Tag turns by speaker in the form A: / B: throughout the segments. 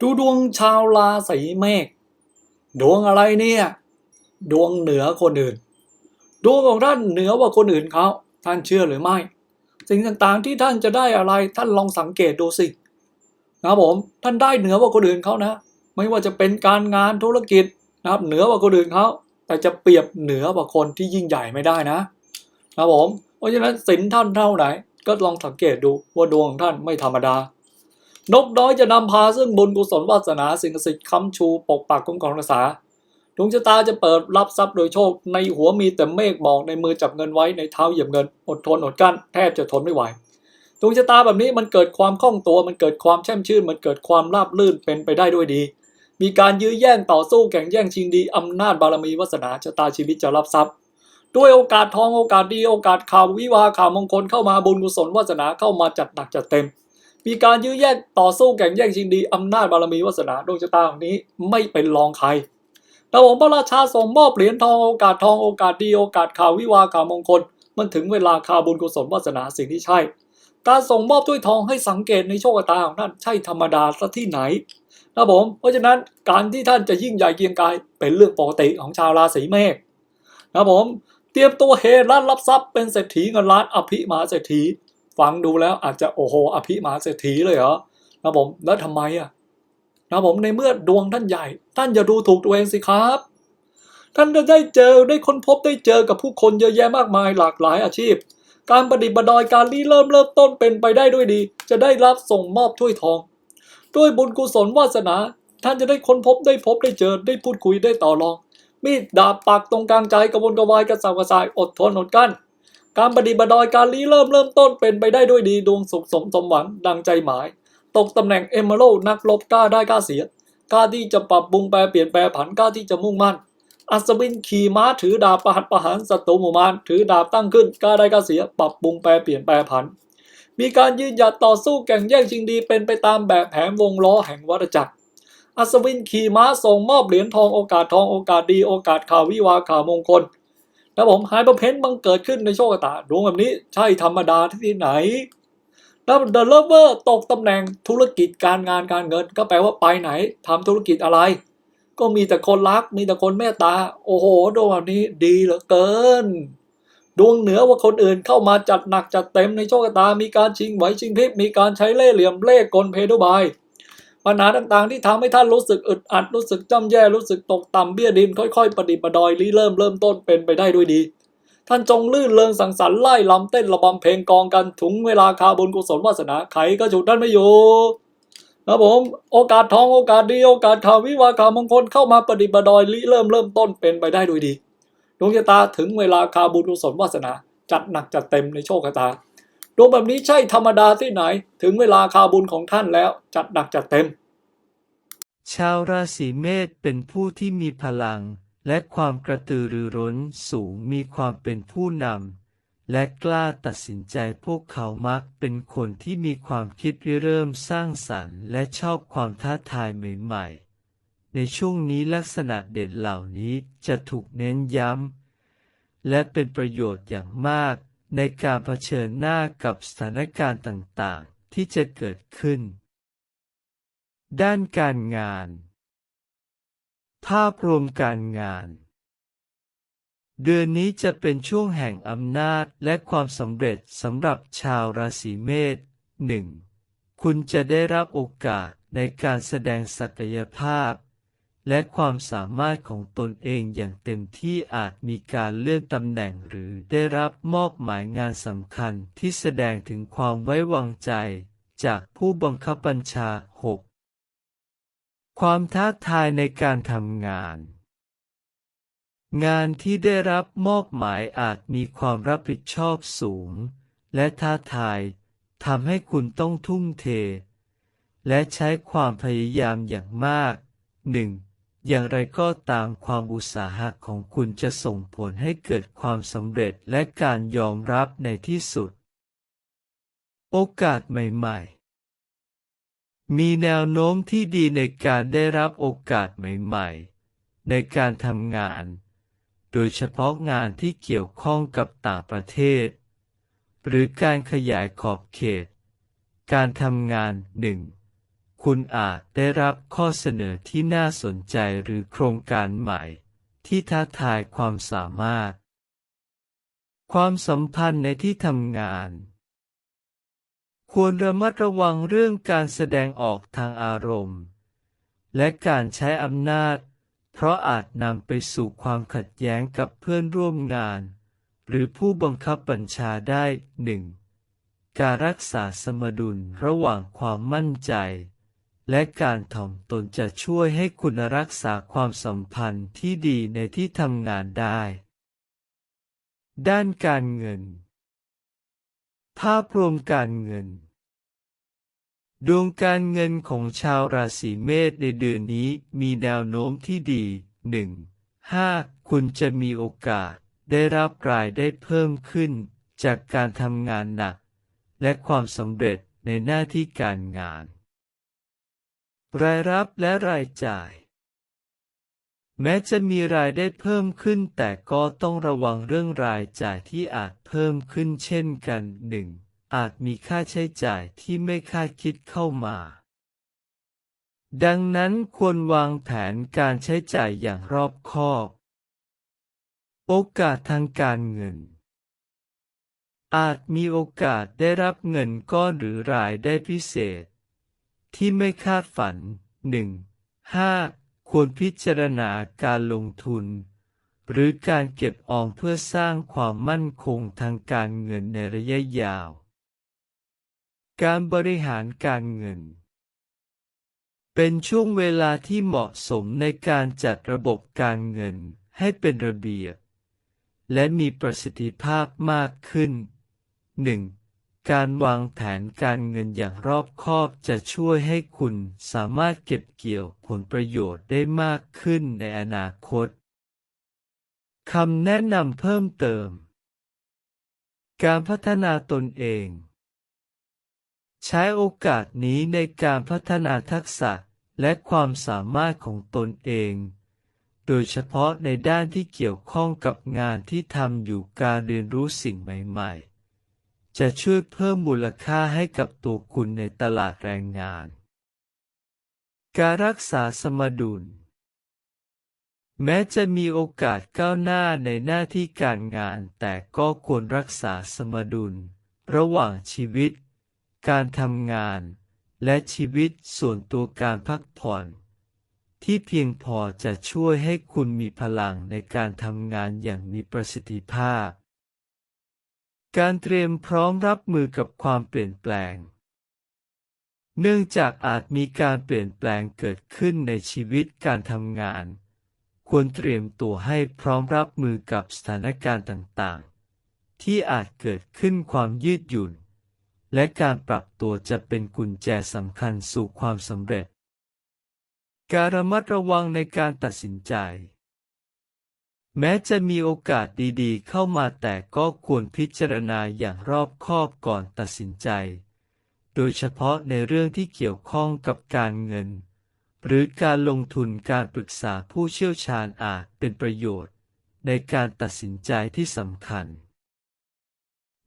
A: ดูดวงชาวราศีเมษดวงอะไรเนี่ย ดวงเหนือคนอื่น ดวงของท่านเหนือกว่าคนอื่นเขาท่านเชื่อหรือไม่ สิ่งต่างๆที่ท่านจะได้อะไรท่านลองสังเกตดูสินะครับผมท่านได้เหนือกว่าคนอื่นเขานะ ไม่ว่าจะเป็นการงานธุรกิจนะครับเหนือกว่าคนอื่นเขาแต่จะเปรียบเหนือกว่าคนที่ยิ่งใหญ่ไม่ได้นะนะครับผมเพราะฉะนั้นสินท่านเท่าไหนก็ลองสังเกตดูว่าดวงของท่านไม่ธรรมดา นกน้อยจะนำพาซึ่งบุญกุศลวาสนาสิ่งศักดิ์สิทธิ์ค้ำชูปกปักคุ้มครองรักษาดวงชะตาจะเปิดรับทรัพย์โดยโชค ในหัวมีแต่เมฆหมอกในมือจับเงินไว้ในเท้าเหยียบเงิน อดทนอดกั้นแทบจะทนไม่ไหวดวงชะตาแบบนี้มันเกิดความคล่องตัวมันเกิดความแช่มชื่น มันเกิดความราบรื่นเป็นไปได้ด้วยดี มีการยื้อแย่งต่อสู้แข่งแย่งชิงดีอำนาจบารมีวาสนาชะตาชีวิตจะรับทรัพย์ ด้วยโอกาสทองโอกาสดีโอกาสข่าววิวาข่าวมงคลเข้ามาบุญกุศลวาสนาเข้ามาจัดหนักจัดเต็ม มีการยื้อแย่งต่อสู้แข่งแย่งชิงดีอำนาจบารมีวาสนาดวงชะตาของนี้ไม่เป็นรองใครแต่ผมพระราชาส่งมอบเหรียญทองโอกาสทองโอกาสดีโอกาสข่าววิวาข่าวมงคล มันถึงเวลาข่าวบุญกุศลวาสนาสิ่งที่ใช่ การส่งมอบถ้วยทองให้สังเกตในโชคชะตาของท่านใช่ธรรมดาซะที่ไหนนะผม เพราะฉะนั้นการที่ท่านจะยิ่งใหญ่เกียงกายเป็นเรื่องปกติของชาวราศีเมษนะผม เตรียมตัวเฮร้านรับทรัพย์เป็นเศรษฐีเงินล้านอภิมหาเศรษฐี ฟังดูแล้วอาจจะโอ้โหอภิมหาเศรษฐีเลยเหรอนะผมแล้วทำไมอะนะผมในเมื่อดวงท่านใหญ่ ท่านอย่าดูถูกตัวเองสิครับ ท่านจะได้เจอได้ค้นพบได้เจอกับผู้คนเยอะแยะมากมายหลากหลายอาชีพ การประดิษฐ์ประดอยการรีเริ่มเริ่มต้นเป็นไปได้ด้วยดี จะได้รับส่งมอบถ้วยทอง ด้วยบุญกุศลวาสนา ท่านจะได้ค้นพบได้พบได้เจอได้พูดคุยได้ต่อรอง มีดดาบปักตรงกลางใจกระวนกระวายกระสับกระส่ายอดทนอดกั้น การปฏิบัติดอยการรีเริ่มเริ่มต้นเป็นไปได้ด้วยดีดวงสุขสมสมหวังดังใจหมาย ตกตำแหน่งเอเมอรัลนักลบกล้าได้กล้าเสียกล้าที่จะปรับปรุงแปลเปลี่ยนแปลผันกล้าที่จะมุ่งมั่น อัศวินขี่ม้าถือดาบประหัตประหารศัตรูหมู่มารถือดาบตั้งขึ้นกล้าได้กล้าเสีย ปรับปรุงแปลเปลี่ยนแปลผัน มีการยืนหยัดต่อสู้แข่งแย่งชิงดีเป็นไปตามแบบแผนวงล้อแห่งวัฏจักรอัศวินขี่ม้าส่งมอบเหรียญทองโอกาสทองโอกาสดีโอกาสข่าววิวาข่าวมงคล นะผมหายประเพ้นบังเกิดขึ้นในโชคชะตาดวงแบบนี้ใช่ธรรมดาที่ไหนแล้วเดอะเลเวอร์ตกตำแหน่งธุรกิจการงานการเงิน ก็แปลว่าไปไหนทำธุรกิจอะไร ก็มีแต่คนรักมีแต่คนเมตตา โอ้โห ดวงแบบนี้ดีเหลือเกิน ดวงเหนือว่าคนอื่นเข้ามาจัดหนักจัดเต็มในโชคชะตา มีการชิงไหวชิงพริบมีการใช้เล่ห์เหลี่ยมเล่ห์กลเพดุบาย ปัญหาต่างๆ ที่ทำให้ท่านรู้สึกอึดอัดรู้สึกจำแย่รู้สึกตกต่ำเบี้ยดิน ค่อยๆ ประดิษฐ์ประดอยรีเริ่มเริ่มต้นเป็นไปได้ด้วยดี ท่านจงลื่นเริงสังสรรค์ไล่ลำเต้นระบำเพลงกองกันถุงเวลาคาบุญกุศลวาสนาไขก็ฉุดท่านไม่อยู่ครับผมโอกาสทองโอกาสดีโอกาสข่าววิวาข่าวมงคลเข้ามาประดิษฐ์ประดอยริเริ่มเริ่มต้นเป็นไปได้ด้วยดีดวงชะตาถึงเวลาคาบุญกุศลวาสนา จัดหนักจัดเต็มในโชคชะตา ดวงแบบนี้ใช่ธรรมดาที่ไหน ถึงเวลาคาบุญของท่านแล้วจัดหนักจัดเต็ม
B: ชาวราศีเมษเป็นผู้ที่มีพลัง และความกระตือรือร้นสูงมีความเป็นผู้นำและกล้าตัดสินใจพวกเขามักเป็นคนที่มีความคิดริเริ่มสร้างสรรค์ และชอบความท้าทายใหม่ๆ ในช่วงนี้ลักษณะเด่นเหล่านี้จะถูกเน้นย้ำและเป็นประโยชน์อย่างมาก ในการเผชิญหน้ากับสถานการณ์ต่างๆ ที่จะเกิดขึ้น ด้านการงาน ภาพรวมการงาน เดือนนี้จะเป็นช่วงแห่งอำนาจและความสำเร็จสำหรับชาวราศีเมษหนึ่งคุณจะได้รับโอกาสในการแสดงศักยภาพ และความสามารถของตนเองอย่างเต็มที่อาจมีการเลื่อนตำแหน่งหรือได้รับมอบหมายงานสำคัญที่แสดงถึงความไว้วางใจ จากผู้บังคับบัญชา 6. ความท้าทายในการทำงาน งานที่ได้รับมอบหมายอาจมีความรับผิดชอบสูง และท้าทายทำให้คุณต้องทุ่มเท และใช้ความพยายามอย่างมากหนึ่ง อย่างไรก็ตามความอุตสาหะของคุณจะส่งผลให้เกิดความสำเร็จและการยอมรับในที่สุด โอกาสใหม่ๆ มีแนวโน้มที่ดีในการได้รับโอกาสใหม่ๆ ในการทำงาน โดยเฉพาะงานที่เกี่ยวข้องกับต่างประเทศ หรือการขยายขอบเขต การทำงานหนึ่ง คุณอาจได้รับข้อเสนอที่น่าสนใจหรือโครงการใหม่ ที่ท้าทายความสามารถ ความสัมพันธ์ในที่ทำงาน ควรระมัดระวังเรื่องการแสดงออกทางอารมณ์ และการใช้อำนาจ เพราะอาจนำไปสู่ความขัดแย้งกับเพื่อนร่วมงาน หรือผู้บังคับบัญชาได้หนึ่งการรักษาสมดุลระหว่างความมั่นใจ และการถ่อมตนจะช่วยให้คุณรักษาความสัมพันธ์ที่ดีในที่ทำงานได้ ด้านการเงิน ภาพรวมการเงิน ดวงการเงินของชาวราศีเมษในเดือนนี้มีแนวโน้มที่ดี 1. 5. คุณจะมีโอกาสได้รับรายได้เพิ่มขึ้นจากการทำงานหนัก และความสำเร็จในหน้าที่การงาน รายรับและรายจ่าย แม้จะมีรายได้เพิ่มขึ้น แต่ก็ต้องระวังเรื่องรายจ่ายที่อาจเพิ่มขึ้นเช่นกันหนึ่งอาจมีค่าใช้จ่ายที่ไม่คาดคิดเข้ามา ดังนั้นควรวางแผนการใช้จ่ายอย่างรอบคอบ โอกาสทางการเงิน อาจมีโอกาสได้รับเงินก้อนหรือรายได้พิเศษ ที่ไม่คาดฝัน 1. 5. ควรพิจารณาการลงทุน หรือการเก็บออมเพื่อสร้างความมั่นคงทางการเงินในระยะยาว การบริหารการเงิน เป็นช่วงเวลาที่เหมาะสมในการจัดระบบการเงินให้เป็นระเบียบ และมีประสิทธิภาพมากขึ้น 1. การวางแผนการเงินอย่างรอบคอบจะช่วยให้คุณสามารถเก็บเกี่ยวผลประโยชน์ได้มากขึ้นในอนาคตคำแนะนำเพิ่มเติม การพัฒนาตนเอง ใช้โอกาสนี้ในการพัฒนาทักษะและความสามารถของตนเอง โดยเฉพาะในด้านที่เกี่ยวข้องกับงานที่ทำอยู่การเรียนรู้สิ่งใหม่ ๆ จะช่วยเพิ่มมูลค่าให้กับตัวคุณในตลาดแรงงาน การรักษาสมดุล แม้จะมีโอกาสก้าวหน้าในหน้าที่การงาน แต่ก็ควรรักษาสมดุล ระหว่างชีวิต การทำงาน และชีวิตส่วนตัวการพักผ่อน ที่เพียงพอจะช่วยให้คุณมีพลังในการทำงานอย่างมีประสิทธิภาพ การเตรียมพร้อมรับมือกับความเปลี่ยนแปลง เนื่องจากอาจมีการเปลี่ยนแปลงเกิดขึ้นในชีวิตการทำงาน ควรเตรียมตัวให้พร้อมรับมือกับสถานการณ์ต่างๆ ที่อาจเกิดขึ้นความยืดหยุ่น และการปรับตัวจะเป็นกุญแจสำคัญสู่ความสำเร็จ การระมัดระวังในการตัดสินใจ แม้จะมีโอกาสดีๆ เข้ามาแต่ก็ควรพิจารณาอย่างรอบคอบก่อนตัดสินใจ โดยเฉพาะในเรื่องที่เกี่ยวข้องกับการเงิน หรือการลงทุนการปรึกษาผู้เชี่ยวชาญอาจเป็นประโยชน์ ในการตัดสินใจที่สำคัญ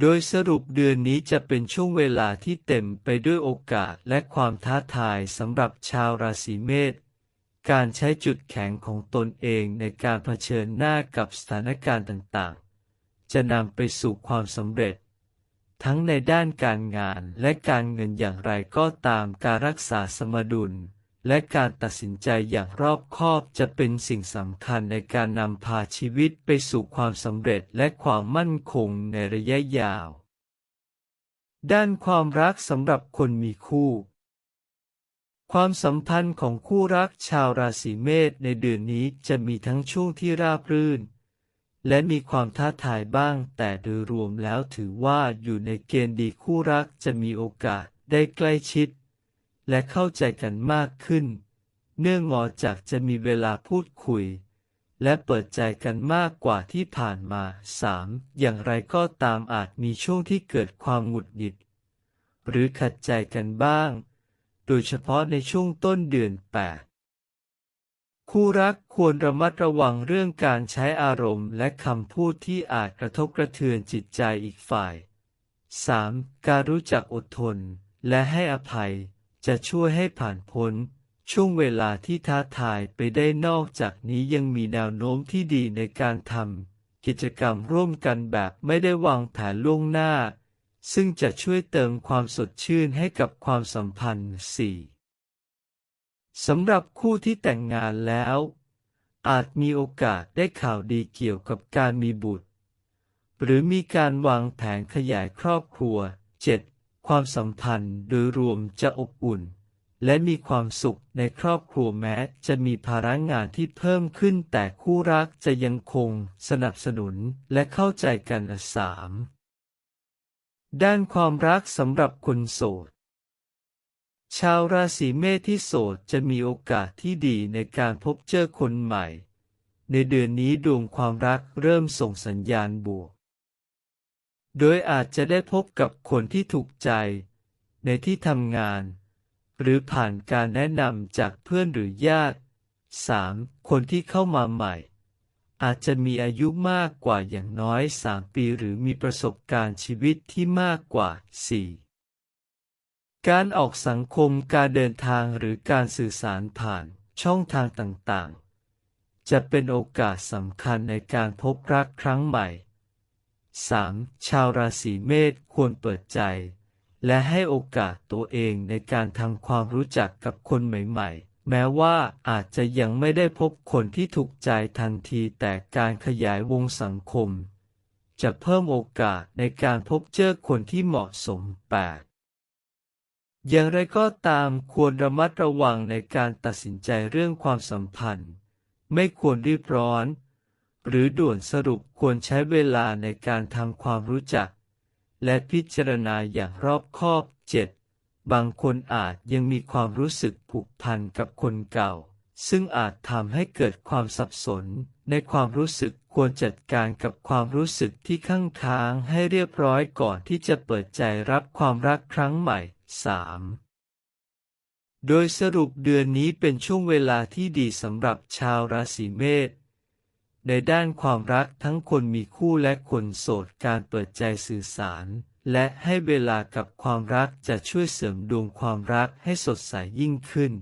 B: โดยสรุปเดือนนี้จะเป็นช่วงเวลาที่เต็มไปด้วยโอกาสและความท้าทายสำหรับชาวราศีเมษ การใช้จุดแข็งของตนเองในการเผชิญหน้ากับสถานการณ์ต่างๆ จะนำไปสู่ความสำเร็จ ทั้งในด้านการงานและการเงินอย่างไรก็ตามการรักษาสมดุล และการตัดสินใจอย่างรอบคอบจะเป็นสิ่งสำคัญในการนำพาชีวิตไปสู่ความสำเร็จและความมั่นคงในระยะยาว ด้านความรักสำหรับคนมีคู่ ความสัมพันธ์ของคู่รักชาวราศีเมษในเดือนนี้จะมีทั้งช่วงที่ราบรื่น และมีความท้าทายบ้าง แต่โดยรวมแล้วถือว่าอยู่ในเกณฑ์ดีคู่รักจะมีโอกาสได้ใกล้ชิด และเข้าใจกันมากขึ้น เนื่องงอจากจะมีเวลาพูดคุย และเปิดใจกันมากกว่าที่ผ่านมา 3. อย่างไรก็ตามอาจมีช่วงที่เกิดความหงุดหงิด หรือขัดใจกันบ้าง โดยเฉพาะในช่วงต้นเดือน 8 คู่รักควรระมัดระวังเรื่องการใช้อารมณ์และคำพูดที่อาจกระทบกระเทือนจิตใจอีกฝ่าย 3. การรู้จักอดทน และให้อภัย จะช่วยให้ผ่านพ้น ช่วงเวลาที่ท้าทายไปได้นอกจากนี้ยังมีแนวโน้มที่ดีในการทำกิจกรรมร่วมกันแบบไม่ได้วางแผนล่วงหน้า ซึ่งจะช่วยเติมความสดชื่นให้กับความสัมพันธ์ 4. สำหรับคู่ที่แต่งงานแล้ว อาจมีโอกาสได้ข่าวดีเกี่ยวกับการมีบุตร หรือมีการวางแผนขยายครอบครัว 7. ความสัมพันธ์โดยรวมจะอบอุ่น และมีความสุขในครอบครัวแม้ จะมีภาระงานที่เพิ่มขึ้นแต่คู่รักจะยังคงสนับสนุนและเข้าใจกัน 3. ด้านความรักสำหรับคนโสด ชาวราศีเมษที่โสดจะมีโอกาสที่ดีในการพบเจอคนใหม่ ในเดือนนี้ดวงความรักเริ่มส่งสัญญาณบวก โดยอาจจะได้พบกับคนที่ถูกใจ ในที่ทำงาน หรือผ่านการแนะนำจากเพื่อนหรือญาติ 3. คนที่เข้ามาใหม่ อาจจะมีอายุมากกว่าอย่างน้อย 3 ปีหรือมีประสบการณ์ชีวิตที่มากกว่า 4. การออกสังคมการเดินทางหรือการสื่อสารผ่านช่องทางต่างๆ จะเป็นโอกาสสำคัญในการพบรักครั้งใหม่ 3. ชาวราศีเมษควรเปิดใจ และให้โอกาสตัวเองในการทำความรู้จักกับคนใหม่ ๆ แม้ว่าอาจจะยังไม่ได้พบคนที่ถูกใจทันทีแต่การขยายวงสังคม จะเพิ่มโอกาสในการพบเจอคนที่เหมาะสม 8. อย่างไรก็ตามควรระมัดระวังในการตัดสินใจเรื่องความสัมพันธ์ ไม่ควรรีบร้อน หรือด่วนสรุปควรใช้เวลาในการทำความรู้จัก และพิจารณาอย่างรอบคอบ 7. บางคนอาจยังมีความรู้สึกผูกพันกับคนเก่า ซึ่งอาจทำให้เกิดความสับสน ในความรู้สึกควรจัดการกับความรู้สึกที่ข้างค้างให้เรียบร้อยก่อนที่จะเปิดใจรับความรักครั้งใหม่ 3. โดยสรุปเดือนนี้เป็นช่วงเวลาที่ดีสำหรับชาวราศีเมษ ในด้านความรักทั้งคนมีคู่และคนโสดการเปิดใจสื่อสาร และให้เวลากับความรักจะช่วยเสริมดวงความรักให้สดใสยิ่งขึ้น